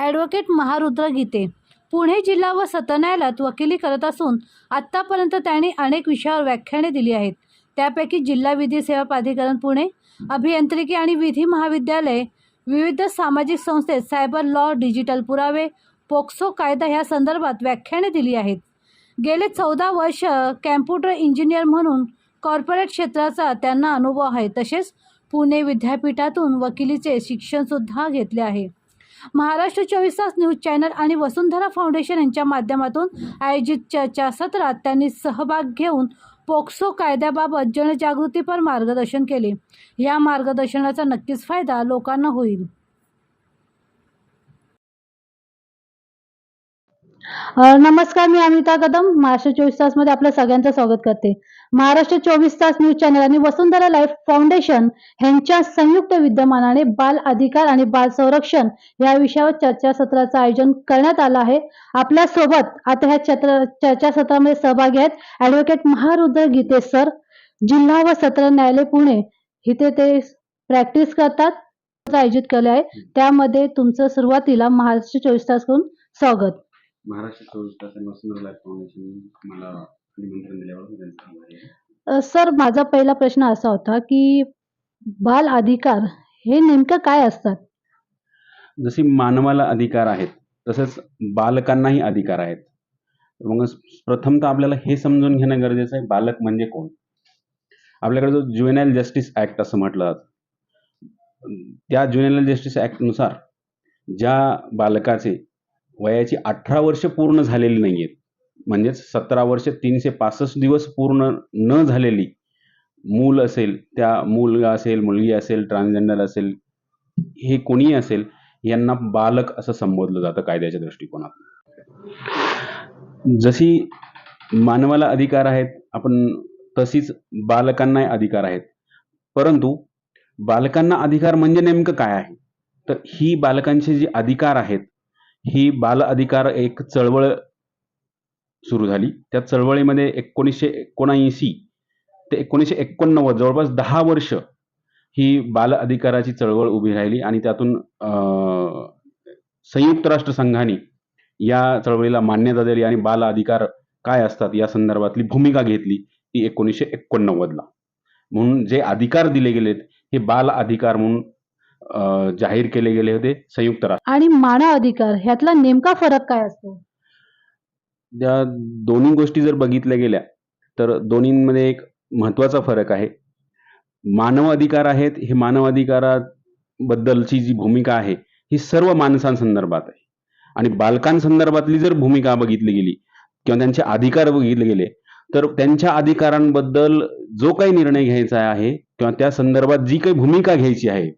Advocate Maharudra गीते. पुणे जिल्हा व सत्र न्यायालयात वकिली करत असून आत्तापर्यंत त्यांनी अनेक विषयावर व्याख्याने दिली आहेत. त्यापैकी जिल्हा विधी सेवा प्राधिकरण पुणे अभियांत्रिकी आणि विधी महाविद्यालय विविध सामाजिक संस्थेत सायबर लॉ डिजिटल पुरावे पोक्सो कायदा ह्या संदर्भात व्याख्याने दिली आहेत. गेले चौदा वर्ष कॅम्प्युटर इंजिनियर म्हणून कॉर्पोरेट क्षेत्राचा त्यांना अनुभव आहे. तसेच पुणे विद्यापीठातून वकिलीचे शिक्षणसुद्धा घेतले आहे. महाराष्ट्र चोवीस तास न्यूज चॅनल आणि वसुंधरा फाउंडेशन यांच्या माध्यमातून आयोजित चर्चासत्रात त्यांनी सहभाग घेऊन पोक्सो कायद्याबाबत जनजागृतीपर मार्गदर्शन केले. या मार्गदर्शनाचा नक्कीच फायदा लोकांना होईल. नमस्कार मी अमिता कदम. महाराष्ट्र चोवीस तासमध्ये आपल्या सगळ्यांचं स्वागत करते. महाराष्ट्र चोवीस तास न्यूज चॅनल आणि वसुंधरा लाईफ फाउंडेशन यांच्या संयुक्त विद्यमानाने बाल अधिकार आणि बाल संरक्षण या विषयावर चर्चासत्राचं आयोजन करण्यात आलं आहे. आपल्यासोबत आता ह्या चर्चासत्रामध्ये सहभागी आहेत ऍडव्होकेट महारुद्र गीते सर जिल्हा व सत्र न्यायालय पुणे. इथे ते प्रॅक्टिस करतात आयोजित केले आहे. त्यामध्ये तुमचं सुरुवातीला महाराष्ट्र चोवीस तास करून स्वागत. महाराष्ट्र चोवीस तास आणि वसुंधरा लाईफ फाउंडेशन मला निमंत्रण दिल्याबद्दल त्यांचा आभारी आहे. अ, सर माझा पहिला प्रश्न असा होता की बाल अधिकार हे नेमकं काय असतात? जशी मानवाला अधिकार आहेत तसंच बालकांनाही अधिकार आहेत. मग प्रथमतः आपल्याला हे समजून घेणं गरजेचं आहे बालक म्हणजे कोण? आपल्याकडे जो ज्युएनाईल जस्टिस ॲक्ट असं म्हटलं जातं. त्या ज्युएनाईल जस्टिस ॲक्टनुसार ज्या बालकाचे वयाची अठरा वर्ष पूर्ण झालेली नाही आहेत म्हणजेच सतरा वर्ष तीनशे पासष्ट दिवस पूर्ण न झालेली मूल असेल त्या मुलगा असेल मुलगी असेल ट्रान्सजेंडर असेल हे कोणीही असेल यांना बालक असं संबोधलं जातं कायद्याच्या दृष्टिकोनातून. जशी मानवाला अधिकार आहेत आपण तशीच बालकांनाही अधिकार आहेत. परंतु बालकांना अधिकार म्हणजे नेमकं काय आहे? तर ही बालकांचे जे अधिकार आहेत ही बाल अधिकार एक चळवळ सुरू झाली. त्या चळवळीमध्ये एकोणीसशे एकोणऐंशी ते एकोणीसशे एकोणनव्वद जवळपास दहा वर्ष ही बाल अधिकाराची चळवळ उभी राहिली आणि त्यातून संयुक्त राष्ट्र संघाने या चळवळीला मान्यता दिली आणि बाल अधिकार काय असतात या संदर्भातली भूमिका घेतली ती एकोणीसशे एकोणनव्वदला. म्हणून जे अधिकार दिले गेलेत हे बाल अधिकार म्हणून जाहीर केले गेले होते संयुक्त राष्ट्र. आणि मानव अधिकार ह्यातला नेमका फरक काय असतो? त्या दोन्ही गोष्टी जर बघितल्या गेल्या तर दोन्हींमध्ये एक महत्त्वाचा फरक आहे. मानव अधिकार आहेत हे मानव अधिकाराबद्दलची जी भूमिका आहे ही सर्व माणसांसंदर्भात आहे. आणि बालकांसंदर्भातली जर भूमिका बघितली गेली किंवा त्यांचे अधिकार बघितले गेले तर त्यांच्या अधिकारांबद्दल जो काही निर्णय घ्यायचा आहे किंवा त्या संदर्भात जी काही भूमिका घ्यायची आहे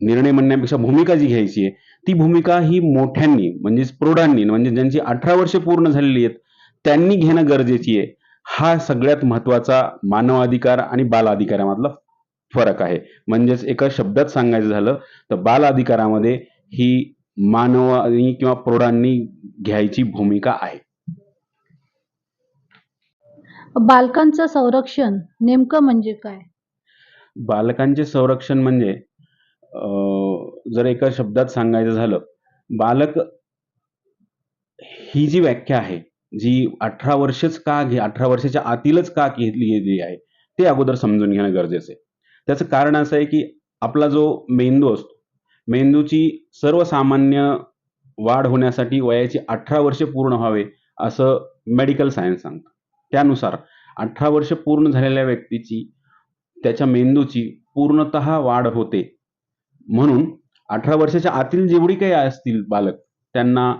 निर्णय म्हणण्यापेक्षा भूमिका जी घ्यायची आहे ती भूमिका ही मोठ्यांनी म्हणजेच प्रौढांनी म्हणजे ज्यांची अठरा वर्ष पूर्ण झालेली आहेत त्यांनी घेणं गरजेची आहे. हा सगळ्यात महत्त्वाचा मानव अधिकार आणि बाल अधिकारामधला फरक आहे. म्हणजेच एका शब्दात सांगायचं झालं तर बाल अधिकारामध्ये ही मानवानी किंवा प्रौढांनी घ्यायची भूमिका आहे. बालकांचं संरक्षण नेमकं म्हणजे काय? बालकांचे संरक्षण म्हणजे जर एका शब्दात सांगायचं झालं बालक ही जी व्याख्या आहे जी अठरा वर्षच का घे अठरा वर्षाच्या आतीलच का घेतली गेली आहे ते अगोदर समजून घेणं गरजेचं आहे. त्याचं कारण असं आहे की आपला जो मेंदू असतो मेंदूची सर्वसामान्य वाढ होण्यासाठी वयाची अठरा वर्ष पूर्ण व्हावे असं मेडिकल सायन्स सांगतं. त्यानुसार अठरा वर्ष पूर्ण झालेल्या व्यक्तीची त्याच्या मेंदूची पूर्णतः वाढ होते म्हणून अठरा वर्षाच्या आतील जेवढी काही असतील बालक त्यांना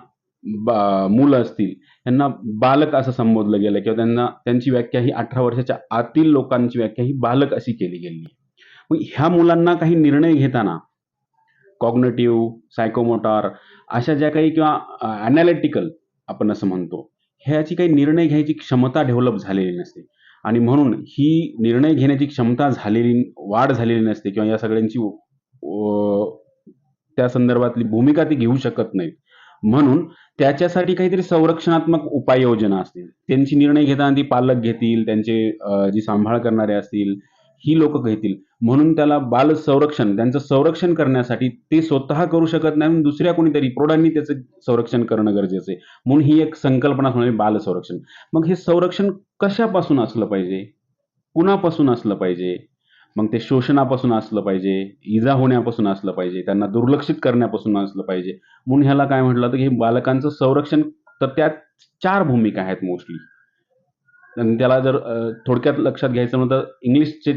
बा मुलं असतील त्यांना बालक असं संबोधलं गेलं किंवा त्यांना त्यांची व्याख्या ही अठरा वर्षाच्या आतील लोकांची व्याख्या ही बालक अशी केली गेली. मग ह्या मुलांना काही निर्णय घेताना कॉग्नेटिव्ह सायकोमोटार अशा ज्या काही किंवा ॲनालिटिकल आपण असं म्हणतो ह्याची काही निर्णय घ्यायची क्षमता डेव्हलप झालेली नसते. आणि म्हणून ही निर्णय घेण्याची क्षमता झालेली वाढ झालेली नसते किंवा या सगळ्यांची त्या संदर्भातली भूमिका ती घेऊ शकत नाहीत. म्हणून त्याच्यासाठी काहीतरी संरक्षणात्मक उपाययोजना असतील. त्यांची निर्णय घेताना ती पालक घेतील त्यांचे जी सांभाळ करणारे असतील ही लोक घेतील. म्हणून त्याला बाल संरक्षण त्यांचं संरक्षण करण्यासाठी ते स्वतः करू शकत नाही म्हणून दुसऱ्या कोणीतरी प्रौढांनी त्याचं संरक्षण करणं गरजेचं आहे. म्हणून ही एक संकल्पना म्हणजे बाल संरक्षण. मग हे संरक्षण कशापासून असलं पाहिजे? कुणापासून असलं पाहिजे? मग ते शोषणापासून असलं पाहिजे इजा होण्यापासून असलं पाहिजे त्यांना दुर्लक्षित करण्यापासून असलं पाहिजे. म्हणून ह्याला काय म्हटलं तर हे बालकांचं संरक्षण तर त्यात चार भूमिका आहेत मोस्टली. आणि त्याला जर थोडक्यात लक्षात घ्यायचं म्हणलं तर इंग्लिशचे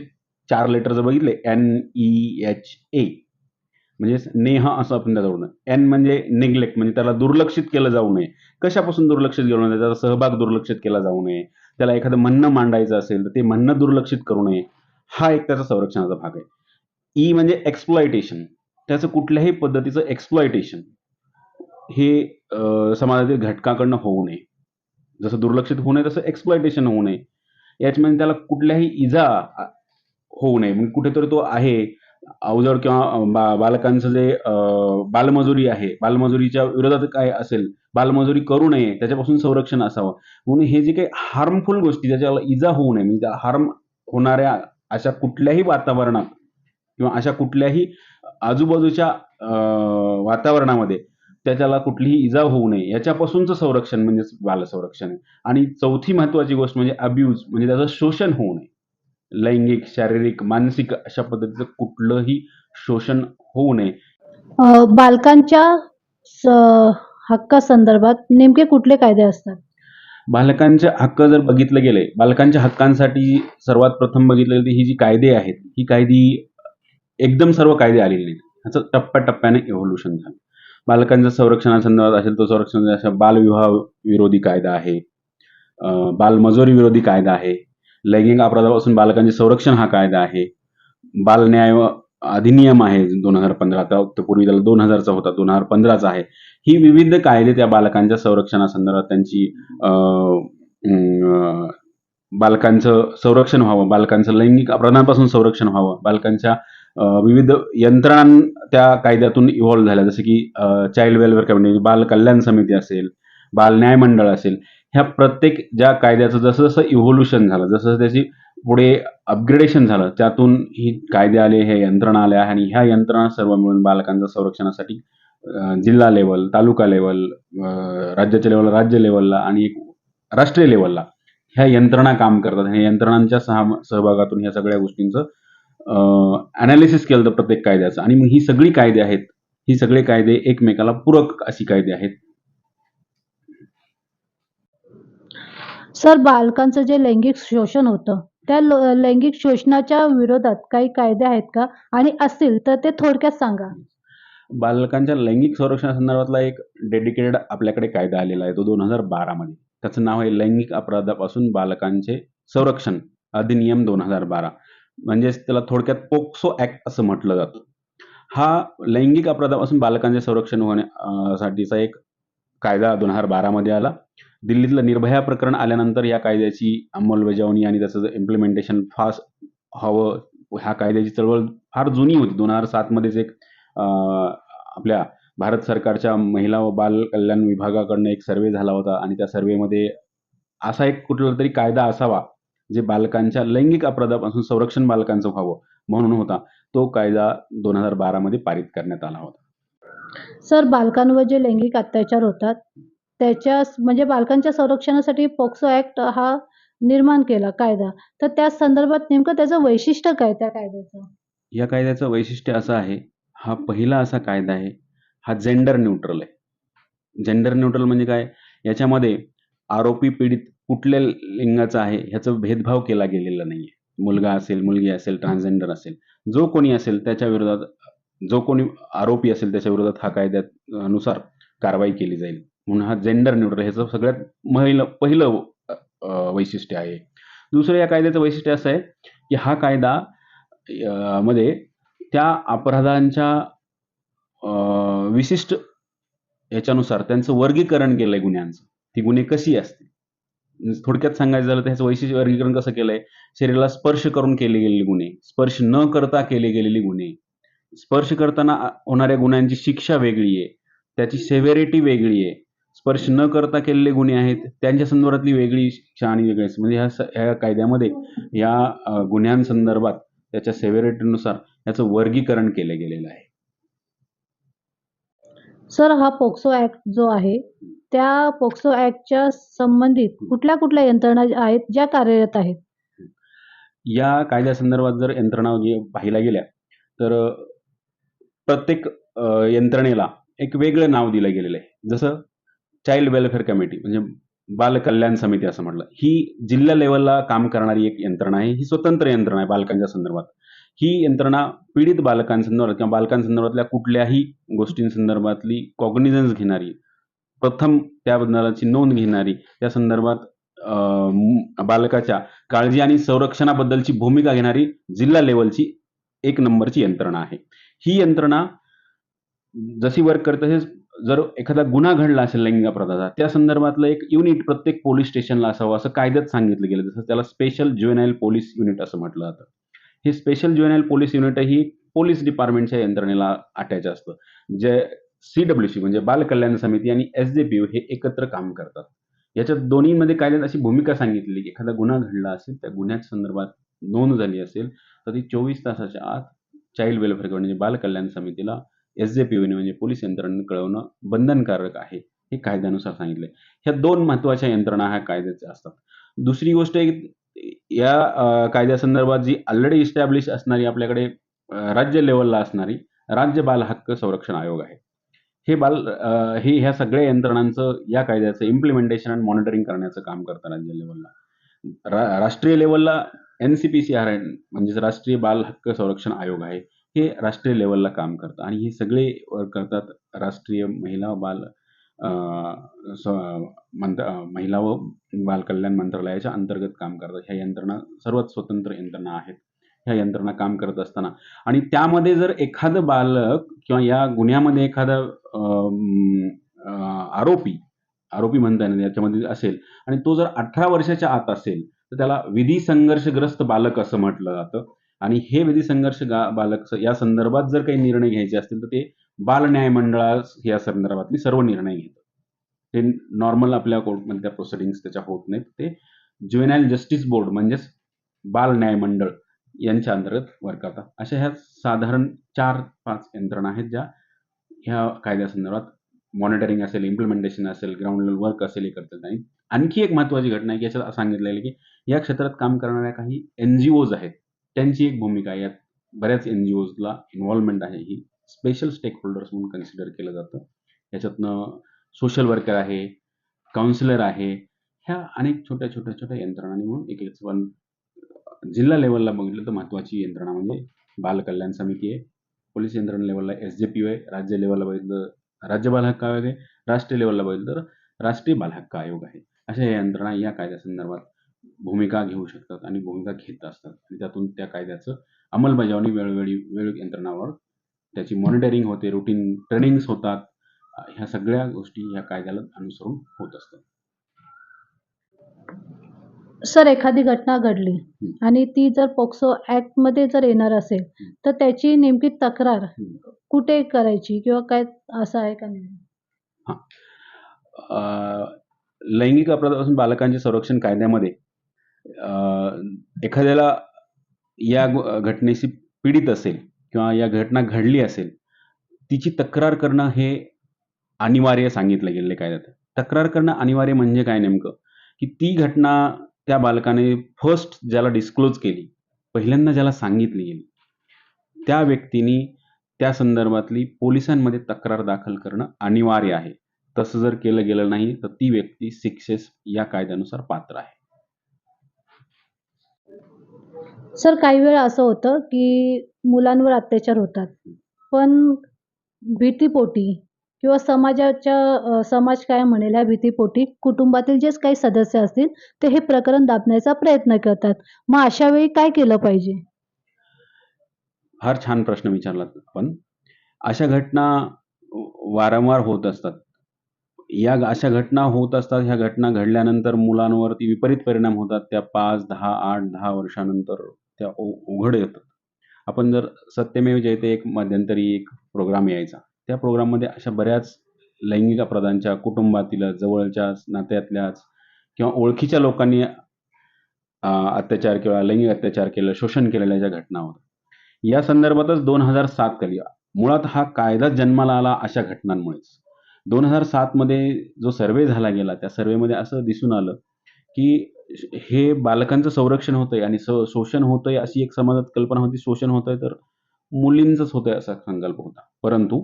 चार लेटर जर बघितले एन ई एच ए. म्हणजे नेह असं आपण त्याच्यावरून एन म्हणजे निग्लेक्ट म्हणजे त्याला दुर्लक्षित केलं जाऊ नये. कशापासून दुर्लक्षित केलं नये? त्याचा सहभाग दुर्लक्षित केला जाऊ नये. त्याला एखादं म्हणणं मांडायचं असेल तर ते म्हणणं दुर्लक्षित करू नये. हा एक त्याचा संरक्षणाचा भाग आहे. ई म्हणजे एक्सप्लॉयटेशन त्याचं कुठल्याही पद्धतीचं एक्सप्लॉयटेशन हे समाजातील घटकाकडनं होऊ नये. जसं दुर्लक्षित होऊ नये तसं एक्सप्लॉयटेशन होऊ नये. याच्यामध्ये म्हणजे त्याला कुठल्याही इजा होऊ नये. म्हणजे कुठेतरी तो आहे अवजड किंवा बा बालकांचं जे बालमजुरी आहे बालमजुरीच्या विरोधात काय असेल बालमजुरी करू नये त्याच्यापासून संरक्षण असावं. म्हणून हे जे काही हार्मफुल गोष्टी ज्याच्याला इजा होऊ नये म्हणजे हार्म होणाऱ्या अशा कुठल्याही वातावरणात किंवा अशा कुठल्याही आजूबाजूच्या वातावरणामध्ये त्याच्याला कुठलीही इजा होऊ नये. याच्यापासूनचं संरक्षण म्हणजेच बालसंरक्षण आहे. आणि चौथी महत्त्वाची गोष्ट म्हणजे अब्यूज म्हणजे त्याचं शोषण होऊ नये. लैंगिक शारीरिक मानसिक अशा पद्धतीचं कुठलंही शोषण होऊ नये. बालकांच्या हक्कासंदर्भात नेमके कुठले कायदे असतात? बालकांचे हक्क जर बघितलं गेले बालकांच्या हक्कांसाठी सर्वात प्रथम बघितलं गेलं तर ही जी कायदे आहेत ही कायदी एकदम सर्व कायदे आलेले नाहीत ह्याचं टप्प्याटप्प्याने इव्होल्युशन झालं. बालकांच्या संरक्षणासंदर्भात असेल तो संरक्षण अशा बालविवाह विरोधी कायदा आहे. बालमजुरी विरोधी कायदा आहे. लैंगिक अपराधापासून बालकांचे संरक्षण हा कायदा आहे. बाल न्याय अधिनियम आहे दोन हजार पंधरा. आता पूर्वी त्याला दोन हजारचा होता दोन हजार पंधराचा आहे. ही विविध कायदे त्या बालकांच्या संरक्षणासंदर्भात त्यांची बालकांचं संरक्षण व्हावं बालकांचं लैंगिक अपराधांपासून संरक्षण व्हावं बालकांच्या विविध यंत्रणा त्या कायद्यातून इव्हॉल्व्ह झाल्या. जसं की चाइल्ड वेलफेअर कमिटी बाल कल्याण समिती असेल बाल न्याय मंडळ असेल ह्या प्रत्येक ज्या कायद्याचं जसं जसं इव्होल्युशन झालं जसं जसं त्याची पुढे अपग्रेडेशन झालं. त्यातून ही कायदे आले हे यंत्रणा आल्या आणि ह्या यंत्रणा सर्व मिळून बालकांच्या संरक्षणासाठी जिल्हा लेवल तालुका लेवल राज्याच्या लेवल राज्य लेवलला आणि एक राष्ट्रीय लेवलला ह्या यंत्रणा काम करतात. ह्या यंत्रणांच्या सहा सहभागातून ह्या सगळ्या गोष्टींचं अनालिसिस केलं तर प्रत्येक कायद्याचं. आणि मग ही सगळी कायदे आहेत ही सगळे कायदे एकमेकाला पूरक अशी कायदे आहेत. सर बालकांचं जे लैंगिक शोषण होतं त्या लो- लैंगिक शोषणाच्या विरोधात काही कायदे आहेत का? आणि असतील तर ते थोडक्यात सांगा. बालकांच्या लैंगिक संरक्षणासंदर्भातला एक डेडिकेटेड आपल्याकडे कायदा आलेला आहे तो दोन हजार बारामध्ये त्याचं नाव आहे लैंगिक अपराधापासून बालकांचे संरक्षण अधिनियम दोन हजार बारा. म्हणजेच त्याला थोडक्यात पोक्सो ऍक्ट असं म्हटलं जातं. हा लैंगिक अपराधापासून बालकांचे संरक्षण होण्या साठीचा एक कायदा दोन हजार बारामध्ये आला. दिल्लीतलं निर्भया प्रकरण आल्यानंतर या कायद्याची अंमलबजावणी आणि त्याचं इम्प्लिमेंटेशन फास्ट हवं ह्या कायद्याची चळवळ फार जुनी होती. दोन हजार सातमध्येच एक आपल्या भारत सरकारच्या महिला व बाल कल्याण विभागाकडनं एक सर्वे झाला होता आणि त्या सर्वेमध्ये असा एक कुठला तरी कायदा असावा जे बालकांच्या लैंगिक अपराधापासून संरक्षण बालकांचं व्हावं म्हणून होता. तो कायदा दोन हजार बारामध्ये पारित करण्यात आला होता. सर बालकांवर जे लैंगिक अत्याचार होतात त्याच्या म्हणजे बालकांच्या संरक्षणासाठी पोक्सो ॲक्ट हा निर्माण केला कायदा. तर त्या संदर्भात नेमकं त्याचं वैशिष्ट्य काय त्या कायद्याचं? या कायद्याचं वैशिष्ट्य असं आहे हा पहिला असा कायदा आहे हा जेंडर न्यूट्रल आहे. जेंडर न्यूट्रल म्हणजे काय? याच्यामध्ये आरोपी पीडित कुठल्या लिंगाचा आहे ह्याचा भेदभाव केला गेलेला नाही आहे मुलगा असेल मुलगी असेल ट्रान्सजेंडर असेल जो कोणी असेल त्याच्या विरोधात जो कोणी आरोपी असेल त्याच्या विरोधात हा कायद्यानुसार कारवाई केली जाईल. म्हणून हा जेंडर न्यूट्रल ह्याचं सगळ्यात महिलं पहिलं वैशिष्ट्य आहे. दुसरं या कायद्याचं वैशिष्ट्य असं आहे की हा कायदा मध्ये त्या अपराधांच्या विशिष्ट ह्याच्यानुसार त्यांचं वर्गीकरण केलं आहे गुन्ह्यांचं. ती गुन्हे कशी असतील? म्हणजे थोडक्यात सांगायचं झालं तर ह्याचं वैशिष्ट्य वर्गीकरण कसं केलं आहे शरीराला स्पर्श करून केले गेलेले गुन्हे स्पर्श न करता केले गेलेले गुन्हे. स्पर्श करताना होणाऱ्या गुन्ह्यांची शिक्षा वेगळी आहे. त्याची सेव्हेरिटी वेगळी आहे. स्पर्श न करता केलेले गुन्हे आहेत त्यांच्या संदर्भातली वेगळी शिक्षा आणि वेगळी असते. म्हणजे ह्या स- ह्या कायद्यामध्ये या गुन्ह्यांसंदर्भात त्याच्या सेव्हिरिटीनुसार याचं वर्गीकरण केलं गेलेलं आहे. सर हा पोक्सो ॲक्ट जो आहे त्या पोक्सो ॲक्टच्या संबंधित कुठल्या कुठल्या यंत्रणा आहेत ज्या कार्यरत आहेत? या कायद्यासंदर्भात जर यंत्रणा पाहायला गेल्या तर प्रत्येक यंत्रणेला एक वेगळं नाव दिलं गेलेलं आहे. जसं चाइल्ड वेलफेअर कमिटी म्हणजे बालकल्याण समिती असं म्हटलं. ही जिल्हा लेवलला काम करणारी एक यंत्रणा आहे. ही स्वतंत्र यंत्रणा आहे बालकांच्या संदर्भात. ही यंत्रणा पीडित बालकांसंदर्भात किंवा बालकांसंदर्भातल्या कुठल्याही गोष्टींसंदर्भातली कॉग्निझन्स घेणारी प्रथम त्याबद्दलची नोंद घेणारी त्या संदर्भात बालकाच्या काळजी आणि संरक्षणाबद्दलची भूमिका घेणारी जिल्हा लेवलची एक नंबरची यंत्रणा आहे. ही यंत्रणा जशी वर्क करते तसेच जर एखादा गुन्हा घडला असेल लैंगिक अपराधाचा त्या संदर्भातलं एक युनिट प्रत्येक पोलीस स्टेशनला असावं असं कायद्यात सांगितलं गेलं. जसं त्याला स्पेशल ज्युएनाईल पोलीस युनिट असं म्हटलं जातं. हे स्पेशल ज्युएनाईल पोलीस युनिट ही पोलीस डिपार्टमेंटच्या यंत्रणेला अटॅच असतं. जे सी डब्ल्यू सी म्हणजे बाल कल्याण समिती आणि एस जे पी यू हे एकत्र काम करतात. याच्यात दोन्हीमध्ये कायद्यात अशी भूमिका सांगितली की एखादा गुन्हा घडला असेल त्या गुन्ह्याच्या संदर्भात नोंद झाली असेल तर ती चोवीस तासाच्या आत चाइल्ड वेलफेअर म्हणजे बाल कल्याण समितीला एस जे पी म्हणजे पोलीस यंत्रणेने कळवणं बंधनकारक आहे हे कायद्यानुसार सांगितले ह्या दोन महत्त्वाच्या यंत्रणा ह्या कायद्याच्या असतात. दुसरी गोष्ट या कायद्यासंदर्भात जी ऑलरेडी इस्टॅब्लिश असणारी आपल्याकडे राज्य लेवलला असणारी राज्य बाल हक्क संरक्षण आयोग आहे. हे बाल हे ह्या सगळ्या यंत्रणांचं या कायद्याचं इम्प्लिमेंटेशन आणि मॉनिटरिंग करण्याचं काम करतं राज्य लेवलला रा राष्ट्रीय लेवलला N C P C R N म्हणजेच राष्ट्रीय बाल हक्क संरक्षण आयोग आहे हे राष्ट्रीय लेवलला काम करतं. आणि हे सगळे करतात राष्ट्रीय महिला बाल मंत्र महिला व बाल कल्याण मंत्रालयाच्या अंतर्गत काम करतात. ह्या यंत्रणा सर्वात स्वतंत्र यंत्रणा आहेत. ह्या यंत्रणा काम करत असताना. आणि त्यामध्ये जर एखादं बालक किंवा या गुन्ह्यामध्ये एखादा आरोपी आरोपी म्हणता येणार याच्यामध्ये असेल आणि तो जर अठरा वर्षाच्या आत असेल तर त्याला विधी संघर्षग्रस्त बालक असं म्हटलं जातं. आणि हे विधी संघर्ष गा बालक या संदर्भात जर काही निर्णय घ्यायचे असतील तर ते बाल न्याय मंडळास या संदर्भातले सर्व निर्णय घेतं. ते नॉर्मल आपल्या कोर्टमध्ये त्या प्रोसिडिंग्स त्याच्या होत नाहीत. ते ज्युएनाईल जस्टिस बोर्ड म्हणजेच बाल न्याय मंडळ यांच्या अंतर्गत वर्क करतात. अशा ह्या साधारण चार पाच यंत्रणा आहेत ज्या ह्या कायद्यासंदर्भात मॉनिटरिंग असेल इम्प्लिमेंटेशन असेल ग्राउंड लेवल वर्क असेल हे करतात. आणि आणखी एक महत्त्वाची घटना आहे की याच्यात सांगितलेलं की या क्षेत्रात काम करणाऱ्या काही एन जी ओज आहेत. त्यांची एक भूमिका यात बऱ्याच एन जी ओजला इन्व्हॉल्वमेंट आहे. ही स्पेशल स्टेक होल्डर्स म्हणून कन्सिडर केलं जातं. याच्यातनं सोशल वर्कर आहे काउन्सिलर आहे ह्या अनेक छोट्या छोट्या छोट्या यंत्रणांनी म्हणून एक एक जिल्हा लेवलला बघितलं तर महत्त्वाची यंत्रणा म्हणजे बालकल्याण समिती आहे. पोलीस यंत्रणा लेवलला एस जे पी आहे. राज्य लेवलला बघितलं राज्य बाल हक्क आयोग आहे. राष्ट्रीय लेवलला बघितलं तर राष्ट्रीय बाल हक्क आयोग आहे. अशा या यंत्रणा या कायद्यासंदर्भात भूमिका घेऊ शकतात आणि भूमिका घेत असतात. आणि त्यातून त्या कायद्याचं अंमलबजावणी वेळोवेळी वेळ यंत्रणावर त्याची मॉनिटरिंग होते रुटीन ट्रेनिंग्स होतात. ह्या सगळ्या गोष्टी ह्या कायद्याला अनुसरून होत असतात. सर एखादी घटना घडली आणि ती जर पोक्सो ॲक्टमध्ये जर येणार असेल तर त्याची नेमकी तक्रार कुठे करायची किंवा काय असं आहे का नाही? लैंगिक अपराधापासून बालकांचे संरक्षण कायद्यामध्ये एखाद्याला या घटनेशी पीडित असेल किंवा या घटना घडली असेल तिची तक्रार करणं हे अनिवार्य सांगितलं गेलेलं आहे कायद्यात. तक्रार करणं अनिवार्य म्हणजे काय नेमकं? की ती घटना त्या बालकाने फर्स्ट ज्याला डिस्क्लोज केली पहिल्यांदा ज्याला सांगितली गेली त्या व्यक्तीने त्या संदर्भातली पोलिसांमध्ये तक्रार दाखल करणं अनिवार्य आहे. तसं जर केलं गेलं नाही तर ती व्यक्ती शिक्षेस या कायद्यानुसार पात्र आहे. सर काही वेळा असं होतं की मुलांवर अत्याचार होतात. पण भीतीपोटी किंवा समाजाच्या समाज काय म्हणेल या भीतीपोटी कुटुंबातील जेच काही सदस्य असतील ते हे प्रकरण दाबण्याचा प्रयत्न करतात. मग अशा वेळी काय केलं पाहिजे? फार छान प्रश्न विचारलात आपण. अशा घटना वारंवार होत असतात. या अशा घटना होत असतात ह्या घटना घडल्यानंतर मुलांवरती विपरीत परिणाम होतात. त्या पाच दहा आठ दहा वर्षानंतर त्या उ- उघड येतात आपण जर सत्यमेव जयते एक मध्यंतरी एक प्रोग्राम यायचा त्या प्रोग्राममध्ये अशा बऱ्याच लैंगिक अपराधांच्या कुटुंबातील जवळच्या नात्यातल्याच किंवा ओळखीच्या लोकांनी अत्याचार किंवा लैंगिक अत्याचार केलं, शोषण केलेल्या ज्या घटना होत्या या संदर्भातच 2007 साली मुळात हा कायदा जन्माला आला अशा घटनांमुळेच. दोन हजार सातमध्ये जो सर्वे झाला गेला, त्या सर्वेमध्ये असं दिसून आलं, की हे बालकांचं संरक्षण होतंय आणि स शोषण होतंय अशी एक समाजात कल्पना होती. शोषण होतंय तर मुलींचंच होतंय असा संकल्प होता. परंतु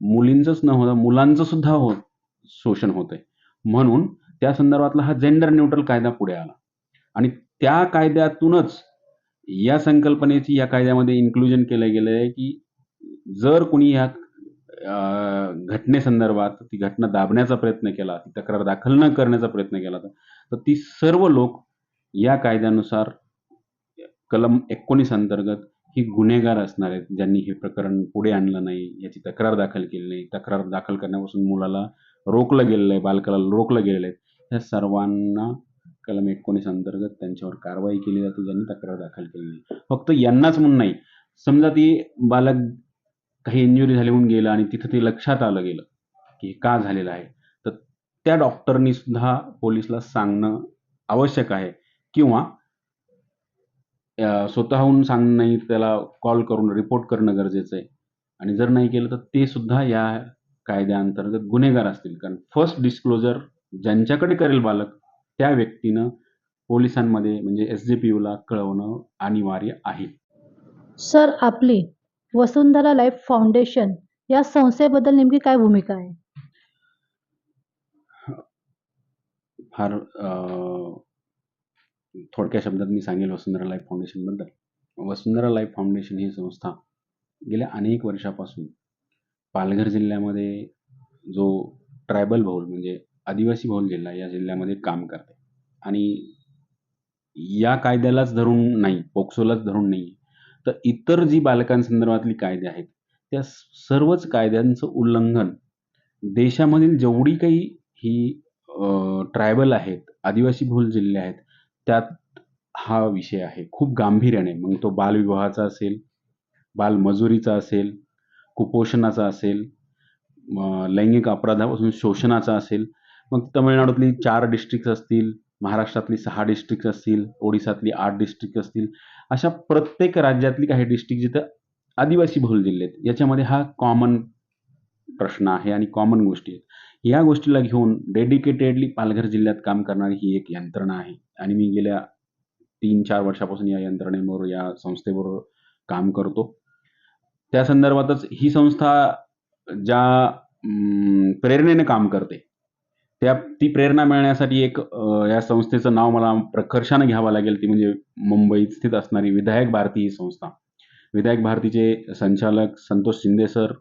मुलींचंच न होता मुलांचं सुद्धा हो शोषण होतंय. म्हणून त्या संदर्भातला हा जेंडर न्यूट्रल कायदा पुढे आला आणि त्या कायद्यातूनच या संकल्पनेची या कायद्यामध्ये इन्क्लुजन केलं गेलं आहे, की जर कुणी या घटनेसंदर्भात ती घटना दाबण्याचा प्रयत्न केला, ती तक्रार दाखल न करण्याचा प्रयत्न केला तर तर ती सर्व लोक या कायद्यानुसार कलम 19 अंतर्गत ही गुन्हेगार असणार आहेत. ज्यांनी हे प्रकरण पुढे आणलं नाही, याची तक्रार दाखल केली नाही, तक्रार दाखल करण्यापासून मुलाला रोखलं गेलेलं आहे, बालकाला रोखलं गेलेलं आहे. या सर्वांना कलम 19 अंतर्गत त्यांच्यावर कारवाई केली जाते, ज्यांनी तक्रार दाखल केली नाही. फक्त यांनाच म्हणून नाही, समजा ती बालक काही इंजुरी झाली होऊन गेलं आणि तिथं ते लक्षात आलं गेलं, की हे का झालेलं आहे. तर त्या डॉक्टरनी सुद्धा पोलिसला सांगणं आवश्यक आहे किंवा स्वतःहून सांगणं नाही, त्याला कॉल करून रिपोर्ट करणं गरजेचं आहे आणि जर नाही केलं तर ते सुद्धा या कायद्याअंतर्गत गुन्हेगार असतील. कारण फर्स्ट डिस्क्लोजर ज्यांच्याकडे करेल बालक, त्या व्यक्तीनं पोलिसांमध्ये म्हणजे एस-जे-पी-यूला कळवणं अनिवार्य आहे. सर, आपली वसुंधरा लाईफ फाउंडेशन या संस्थेबद्दल नेमकी काय भूमिका आहे? फार थोडक्या शब्दात मी सांगेल वसुंधरा लाईफ फाउंडेशनबद्दल. वसुंधरा लाईफ फाउंडेशन ही संस्था गेल्या अनेक वर्षापासून पालघर जिल्ह्यामध्ये जो ट्रायबल बहुल म्हणजे आदिवासी बहुल जिल्हा या जिल्ह्यामध्ये काम करते आणि या कायद्यालाच धरून नाही, पोक्सोलाच धरून नाही, तर इतर जी बालकांसंदर्भातली कायदे आहेत, त्या सर्वच कायद्यांचं उल्लंघन देशामधील जेवढी काही ही ट्रायबल आहेत, आदिवासी भूल जिल्हे आहेत, त्यात हा विषय आहे. खूप गांभीर्याने मग तो बालविवाहाचा असेल, बालमजुरीचा असेल, कुपोषणाचा असेल, लैंगिक अपराधापासून शोषणाचा असेल, मग तमिळनाडूतली चार डिस्ट्रिक्ट्स असतील, महाराष्ट्रातली सहा डिस्ट्रिक्ट्स असतील, ओडिसातली आठ डिस्ट्रिक्ट असतील, अशा प्रत्येक राज्यातली काही डिस्ट्रिक्ट जिथं आदिवासी बहुल जिल्हे आहेत, याच्यामध्ये हा कॉमन प्रश्न आहे आणि कॉमन गोष्टी आहेत. या गोष्टीला घेऊन डेडिकेटेडली पालघर जिल्ह्यात काम करणारी ही एक यंत्रणा आहे आणि मी गेल्या 3-4 वर्षापासून या यंत्रणेबरोबर, या संस्थेबरोबर काम करतो. त्या संदर्भातच ही संस्था ज्या प्रेरणेने काम करते, त्या ती प्रेरणा मिळण्यासाठी एक या संस्थेचं नाव मला प्रकर्षाने घ्यावं लागेल, ती म्हणजे मुंबईत स्थित असणारी विधायक भारती ही संस्था. विधायक भारतीचे संचालक संतोष शिंदे सर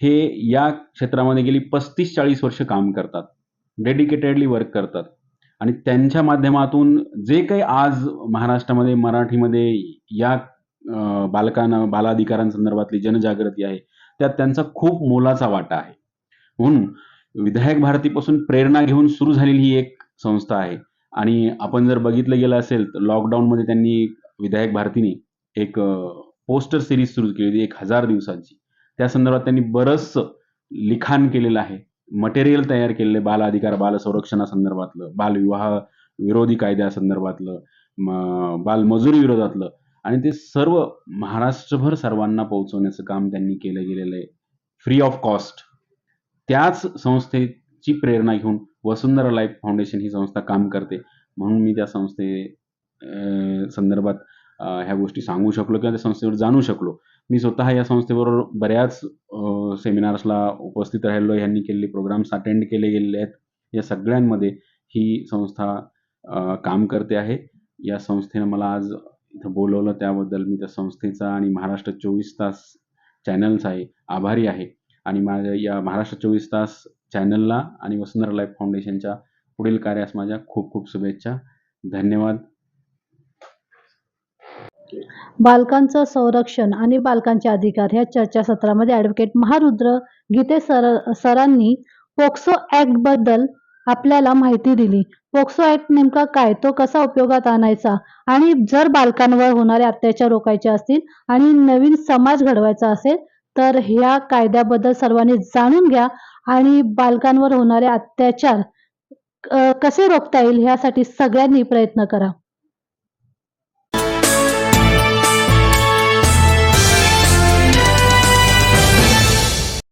हे या क्षेत्रामध्ये गेली 35-40 वर्ष काम करतात. डेडिकेटेडली वर्क करतात आणि त्यांच्या माध्यमातून जे काही आज महाराष्ट्रामध्ये, मराठीमध्ये या बालकांना बालाधिकारांसंदर्भातली जनजागृती आहे, त्यात त्यांचा खूप मोलाचा वाटा आहे. म्हणून विधायक भारतीपासून प्रेरणा घेऊन सुरू झालेली ही एक संस्था आहे आणि आपण जर बघितलं गेलं असेल, तर लॉकडाऊनमध्ये त्यांनी विधायक भारतीने एक पोस्टर सिरीज सुरू केली होती 1000 दिवसांची. त्या संदर्भात त्यांनी बरंचसं लिखाण केलेलं आहे. मटेरियल तयार केलेलं आहे बाल संदर्भातलं बालविवाह विरोधी कायद्यासंदर्भातलं, बालमजुरी विरोधातलं आणि ते सर्व महाराष्ट्रभर सर्वांना पोहोचवण्याचं काम त्यांनी केलं गेलेलं आहे. Free of cost. त्याच संस्थेची प्रेरणा घेऊन वसुंधरा लाईफ फाउंडेशन ही संस्था काम करते. म्हणून मी त्या संस्थे संदर्भात ह्या गोष्टी सांगू शकलो किंवा त्या संस्थेवर जाणू शकलो. मी स्वतः या संस्थेबरोबर बऱ्याच सेमिनार्सला उपस्थित राहिलो. ह्यांनी केलेले प्रोग्राम्स अटेंड केले गेलेले आहेत. या सगळ्यांमध्ये ही संस्था काम करते आहे. या संस्थेनं मला आज इथं बोलवलं त्याबद्दल मी त्या संस्थेचा आणि महाराष्ट्र 24 तास चॅनल्स आहे, आभारी आहे आणि माझ्या या महाराष्ट्र 24 तास चॅनलला आणि वसुंधरा लाईफ फाउंडेशनच्या पुढील कार्यास माझ्या खूप खूप शुभेच्छा. धन्यवाद. बालकांचं संरक्षण आणि बालकांचे अधिकार या चर्चासत्रामध्ये ॲडव्होकेट महारुद्र गीते सर सरांनी पोक्सो ऍक्टबद्दल आपल्याला माहिती दिली. पोक्सो ऍक्ट नेमका काय, तो कसा उपयोगात आणायचा आणि जर बालकांवर होणारे अत्याचार रोखायचे असतील आणि नवीन समाज घडवायचा असेल, तर ह्या कायद्याबद्दल सर्वांनी जाणून घ्या आणि बालकांवर होणारे अत्याचार कसे रोखता येईल ह्यासाठी सगळ्यांनी प्रयत्न करा.